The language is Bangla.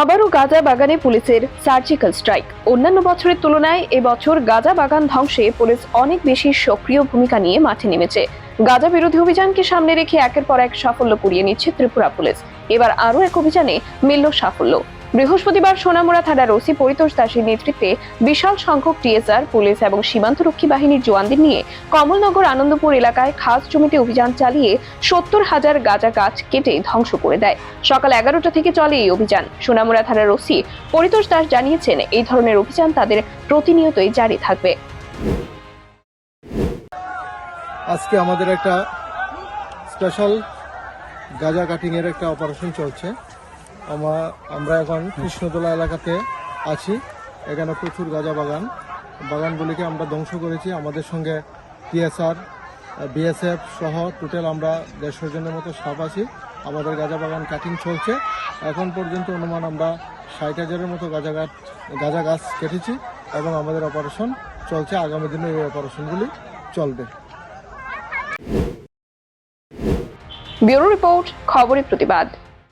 আবারও গাঁজা বাগানে পুলিশের সার্জিক্যাল স্ট্রাইক। অন্যান্য বছরের তুলনায় এবছর গাঁজা বাগান ধ্বংসে পুলিশ অনেক বেশি সক্রিয় ভূমিকা নিয়ে মাঠে নেমেছে। গাঁজা বিরোধী অভিযানকে সামনে রেখে একের পর এক সাফল্য কুড়িয়ে নিচ্ছে ত্রিপুরা পুলিশ। এবার আরও এক অভিযানে মিলল সাফল্য। বৃহস্পতিবার সোনামুড়া থানার ওসি পরিতোষ দাসের নেতৃত্বে বিশাল সংখ্যক টিএসআর, পুলিশ এবং সীমান্তরক্ষী বাহিনীর জওয়ানদের নিয়ে কমলনগর আনন্দপুর এলাকায় খাস জমিতে অভিযান চালিয়ে সত্তর হাজার গাঁজা গাছ কেটে ধ্বংস করে দেয়। সকাল এগারোটা থেকে চলে এই অভিযান। সোনামুড়া থানার ওসি পরিতোষ দাস জানিয়েছেন, এই ধরনের অভিযান তাদের প্রতিনিয়তই জারি থাকবে। আজকে আমাদের একটা স্পেশাল গাঁজা কাটিং এর একটা অপারেশন চলছে। আমরা এখন কৃষ্ণতলা এলাকাতে আছি। এখানে প্রচুর গাঁজা বাগান। বাগানগুলিকে আমরা ধ্বংস করেছি। আমাদের সঙ্গে টিএসআর, বিএসএফ সহ টোটাল আমরা দেড়শো জনের মতো স্টাফ আছি। আমাদের গাঁজা বাগান কাটিং চলছে। এখন পর্যন্ত অনুমান আমরা ষাট হাজারের মতো গাঁজা গাছ গাঁজা গাছ কেটেছি এবং আমাদের অপারেশন চলছে। আগামী দিনে এই অপারেশনগুলি চলবে। ব্যুরো রিপোর্ট, খবরের প্রতিবাদ।